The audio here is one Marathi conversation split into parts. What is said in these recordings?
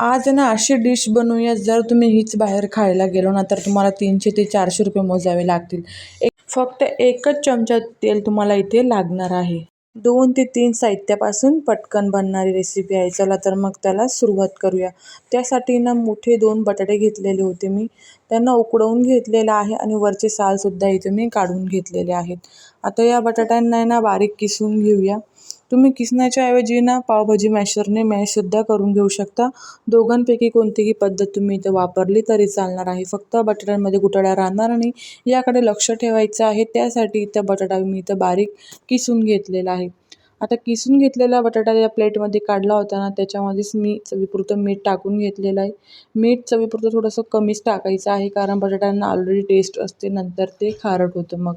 आज ना अशी डिश बनवूया जर तुम्ही हीच बाहेर खायला गेलो ना तर तुम्हाला तीनशे ते चारशे रुपये मोजावे लागतील. एक फक्त एकच चमचा तेल तुम्हाला इथे लागणार आहे. दोन ते तीन साहित्यापासून पटकन बनणारी रेसिपी आहे. चला तर मग त्याला सुरुवात करूया. त्यासाठी ना मोठे दोन बटाटे घेतलेले होते मी. त्यांना उकडवून घेतलेलं आहे आणि वरचे सालसुद्धा इथे मी काढून घेतलेले आहेत. आता या बटाट्यांना ना बारीक किसून घेऊया. तुम्ही किसण्याच्या ऐवजी ना पावभाजी मॅशरने मॅशसुद्धा करून घेऊ शकता. दोघांपैकी कोणतीही पद्धत तुम्ही इथं वापरली तरी चालणार आहे. फक्त बटाट्यांमध्ये गुठळ्या राहणार नाही याकडे लक्ष ठेवायचं आहे. त्यासाठी इथं बटाटा मी इथं बारीक किसून घेतलेला आहे. आता किसून घेतलेला बटाटा या प्लेटमध्ये काढला होता ना त्याच्यामध्येच मी चवीपुरतं मीठ टाकून घेतलेलं आहे. मीठ चवीपुरतं थोडंसं कमीच टाकायचं आहे कारण बटाट्यांना ऑलरेडी टेस्ट असते नंतर ते खारट होतं मग.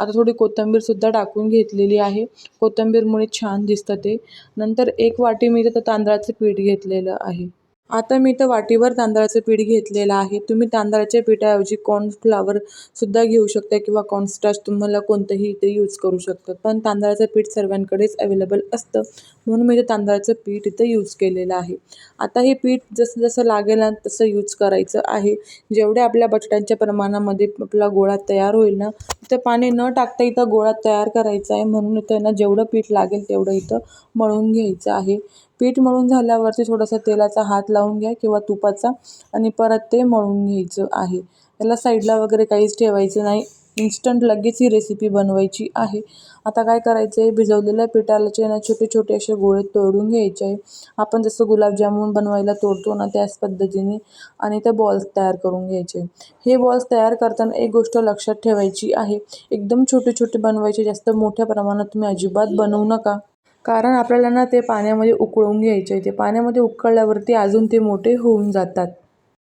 आता थोडी कोथिंबीरसुद्धा टाकून घेतलेली आहे. कोथिंबीरमुळे छान दिसतं ते. नंतर एक वाटी मी तिथं तांदळाचं पीठ घेतलेलं आहे. आता मी इथं वाटीभर तांदळाचं पीठ घेतलेलं आहे. तुम्ही तांदळाच्या पिठाऐवजी कॉर्नफ्लावरसुद्धा घेऊ शकता किंवा कॉर्नस्टार्च तुम्हाला कोणतंही इथे यूज करू शकतात पण तांदळाचं पीठ सर्वांकडेच अवेलेबल असतं. म्हणून मी ते तांदळाचं पीठ इथं यूज केलेलं आहे. आता हे पीठ जसं जसं लागेल ना तसं यूज करायचं आहे. जेवढ्या आपल्या बटाट्यांच्या प्रमाणामध्ये आपला गोळा तयार होईल ना तर पाणी न टाकता इथं गोळा तयार करायचा आहे. म्हणून इथं ना जेवढं पीठ लागेल तेवढं इथं मळून घ्यायचं आहे. पीठ मळून झाल्यावरती थोडासा तेलाचा हात लावून घ्या किंवा तुपाचा आणि परत ते मळून घ्यायचं आहे. त्याला साईडला वगैरे काहीच ठेवायचं नाही. इन्स्टंट लगेच ही रेसिपी बनवायची आहे. आता काय करायचं आहे भिजवलेल्या पिठालाचे ना छोटे छोटे असे गोळे तोडून घ्यायचे आहे. आपण जसं गुलाबजामुन बनवायला तोडतो ना त्याच पद्धतीने आणि ते बॉल्स तयार करून घ्यायचे हे बॉल्स तयार करताना एक गोष्ट लक्षात ठेवायची आहे. एकदम छोटे छोटे बनवायचे जास्त मोठ्या प्रमाणात तुम्ही अजिबात बनवू नका. कारण आपल्याला ना ते पाण्यामध्ये उकळून घ्यायचे आहे. ते पाण्यामध्ये उकळल्यावरती अजून ते मोठे होऊन जातात.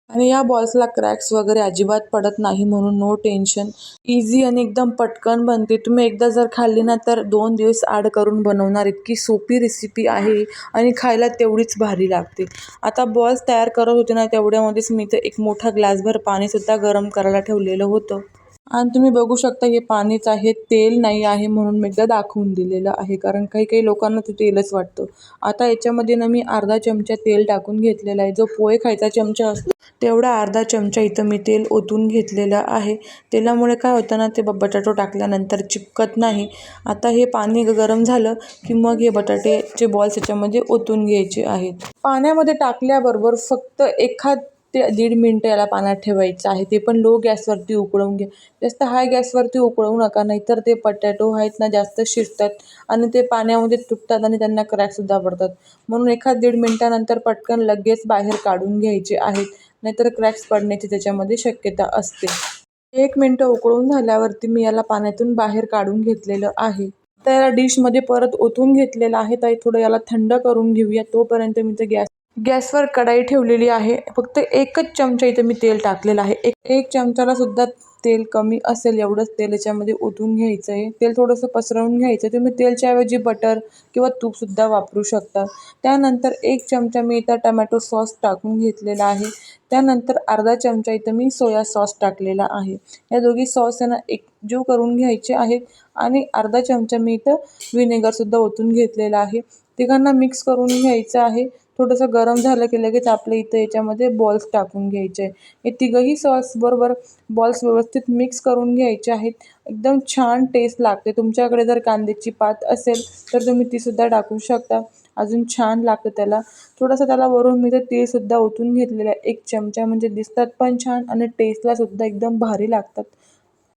आणि या बॉल्सला क्रॅक्स वगैरे अजिबात पडत नाही म्हणून नो टेन्शन इझी आणि एकदम पटकन बनते. तुम्ही एकदा जर खाल्ली ना तर दोन दिवस आड करून बनवणार. इतकी सोपी रेसिपी आहे आणि खायला तेवढीच भारी लागते. आता बॉल्स तयार करत होते ना तेवढ्यामध्येच मी तर एक मोठा ग्लासभर पाणीसुद्धा गरम करायला ठेवलेलं होतं. आणि तुम्ही बघू शकता हे पाणीच आहे तेल नाही आहे म्हणून मी एकदा दाखवून दिलेलं आहे. कारण काही काही लोकांना ते तेलच वाटतं. आता याच्यामध्ये ना मी अर्धा चमचा तेल टाकून घेतलेला आहे. जो पोहे खायचा चमचा असतो तेवढा अर्धा चमचा इथं मी तेल ओतून घेतलेलं आहे. तेलामुळे काय होतं ना ते ब बटाटो टाकल्यानंतर चिपकत नाही. आता हे पाणी गरम झालं की मग हे बटाटेचे बॉल्स याच्यामध्ये ओतून घ्यायचे आहेत. पाण्यामध्ये टाकल्याबरोबर फक्त एखाद ते दीड मिनटं याला पाण्यात ठेवायचं आहे. ते पण लो गॅसवरती उकळवून घ्या जास्त हाय गॅसवरती उकळवू नका नाहीतर ते पटॅटो आहेत ना जास्त शिजतात आणि ते पाण्यामध्ये तुटतात आणि त्यांना क्रॅकसुद्धा पडतात. म्हणून एखाद दीड मिनटानंतर पटकन लगेच बाहेर काढून घ्यायचे आहेत. नाहीतर क्रॅक्स पडण्याची त्याच्यामध्ये शक्यता असते. एक मिनटं उकळून झाल्यावरती मी याला पाण्यातून बाहेर काढून घेतलेलं आहे. तर याला डिशमध्ये परत ओतून घेतलेलं आहे. तर थोडं याला थंड करून घेऊया. तोपर्यंत मी तर गॅस गॅसवर कढाई ठेवलेली आहे. फक्त एकच चमचा इथं मी तेल टाकलेलं आहे. एक एक चमचाला सुद्धा तेल कमी असेल एवढंच तेल याच्यामध्ये ओतून घ्यायचं आहे तेल थोडंसं पसरवून घ्यायचं तुम्ही तेलच्या ऐवजी बटर किंवा तूपसुद्धा वापरू शकता. त्यानंतर एक चमचा मी इथं टमॅटो सॉस टाकून घेतलेला आहे. त्यानंतर अर्धा चमचा इथं मी सोया सॉस टाकलेला आहे. या दोघी सॉस यांना एकजीव करून घ्यायचे आहेत आणि अर्धा चमचा मी इथं व्हिनेगरसुद्धा ओतून घेतलेला आहे. तिघांना मिक्स करून घ्यायचं आहे. थोडंसं गरम झालं की लगेच आपल्या इथं याच्यामध्ये बॉल्स टाकून घ्यायचे. हे तिघंही सॉसबरोबर बॉल्स व्यवस्थित मिक्स करून घ्यायचे आहेत. एकदम छान टेस्ट लागते. तुमच्याकडे जर कांद्याची पात असेल तर तुम्ही तीसुद्धा टाकू शकता. अजून छान लागतं त्याला. थोडंसं त्याला वरून मी तर तेलसुद्धा ओतून घेतलेलं आहे. एक चमचा म्हणजे दिसतात पण छान आणि टेस्टलासुद्धा एकदम भारी लागतात.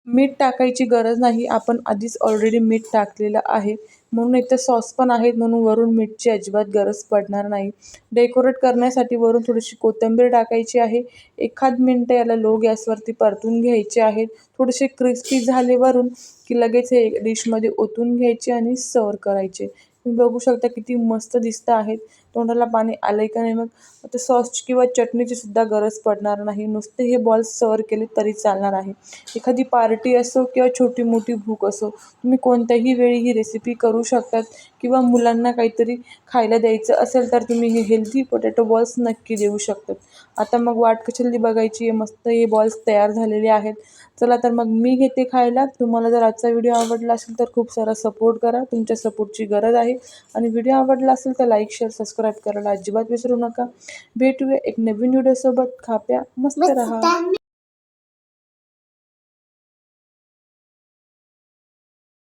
मीठ टाकायची गरज नाही. आपण आधीच ऑलरेडी मीठ टाकलेलं आहे. म्हणून इथं सॉस पण आहेत म्हणून वरून मीठची अजिबात गरज पडणार नाही. डेकोरेट करण्यासाठी वरून थोडीशी कोथिंबीर टाकायची आहे. एखाद मिनटं याला लो गॅसवरती परतून घ्यायचे आहेत थोडेसे क्रिस्पी झाले वरून की लगेच हे डिशमध्ये ओतून घ्यायचे आणि सर्व करायचे. तुम्ही बघू शकता किती मस्त दिसतं आहेत. तोंडाला पाणी आलं आहे का नाही मग? ते सॉसची किंवा चटणीची सुद्धा गरज पडणार नाही. नुसते हे बॉल्स सर्व केले तरी चालणार आहे. एखादी पार्टी असो किंवा छोटी मोठी भूक असो तुम्ही कोणत्याही वेळी ही रेसिपी करू शकतात किंवा मुलांना काहीतरी खायला द्यायचं असेल तर तुम्ही हे हेल्दी पोटॅटो बॉल्स नक्की देऊ शकतात. आता मग वाट कशाली बघायची आहे? मस्त हे बॉल्स तयार झालेले आहेत. चला तर मग मी घेते खायला. तुम्हाला जर आजचा व्हिडिओ आवडला असेल तर खूप सारा सपोर्ट करा. तुमच्या सपोर्टची गरज आहे. आणि व्हिडिओ आवडला असेल तर लाईक शेअर सबस्क्राईब सबस्क्राईब करायला अजिबात विसरू नका. भेटूया एक नवीन व्हिडिओसोबत खाप्या. मस्त राहा.